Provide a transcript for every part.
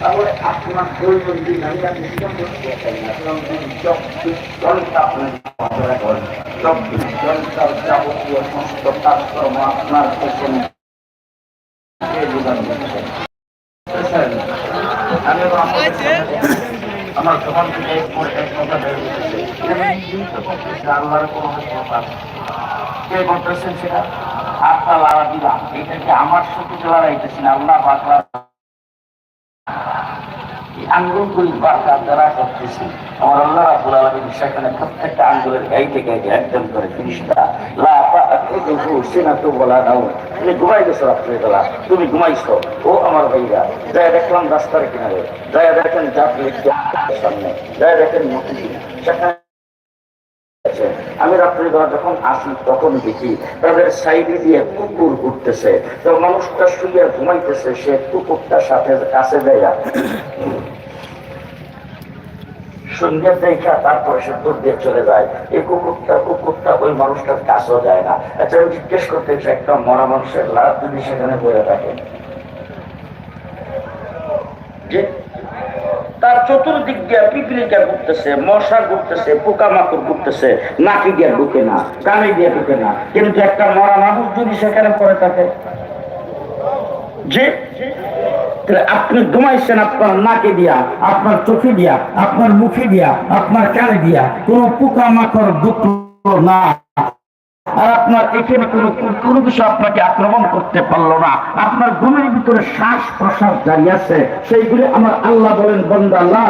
তাহলে আপনার দৈনন্দিন আমি আপনি করতে চাই না দৈনন্দিন চব্বিশ ঘণ্টা আপনার করেন আমার জবান থেকে কে সেটা? আত্মা লাড়া দিলাম এটা কি আমার সাথে লড়াইতেছি না আল্লাহ পাকলা আঙ্গুল গুলি বারকার করতেছি আমার আল্লাহ প্রত্যেকটা আঙ্গুলের গাইতে গাইতে একদম করে জিনিসটা লা ওয়ালা নাওম তুমি তুমি ও আমার ভাইরা যায় দেখলাম রাস্তার কিনারে যায় দেখেন সামনে যায় দেখেন। আমি রাত্রিবেলা যখন আসি, তখন দেখি তাদের সাইডে দিয়ে কুকুর উঠতেছে তো মানুষটা শুয়ে ঘুমাইতেছে সে কুকুরটার সাথে কাছে দেয় সে দূর দিয়ে চলে যায়। এই কুকুরটা কুকুরটা ওই মানুষটার কাছেও যায় না। আচ্ছা জিজ্ঞেস করতে একটা মরা মানুষের লাভ সেখানে বয়ে থাকে। তার চতুর্দিক দিয়ে পিপিলিকা ঘুরতেছে, মশা ঘুরতেছে, পোকামাকড় ঘুরতেছে, নাকি দিয়ে ঢুকে না, কানে দিয়ে ঢুকে না। কিন্তু একটা মরা মানুষ যদি সেখানে পড়ে থাকে যে আপনি ঘুমাইছেন, আপনার নাকে দিয়া, আপনার চোখে দিয়া, আপনার মুখে দিয়া, আপনার কানে দিয়া, কোন পোকামাকড় ঢুকলো না। আর আপনার এখানে কোনো কোনো কিছু আপনাকে আক্রমণ করতে পারল না। আপনার ঘুমের ভিতরে শ্বাস প্রশ্বাস জারি আছে। সেইগুলি আমার আল্লাহ বলেন, বন্দা আল্লাহ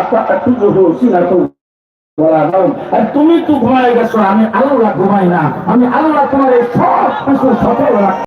তুমি তো ঘুমাই গেছো, আমি আল্লাহ ঘুমাই না। আমি আল্লাহ তোমার এই সব কিছু সফল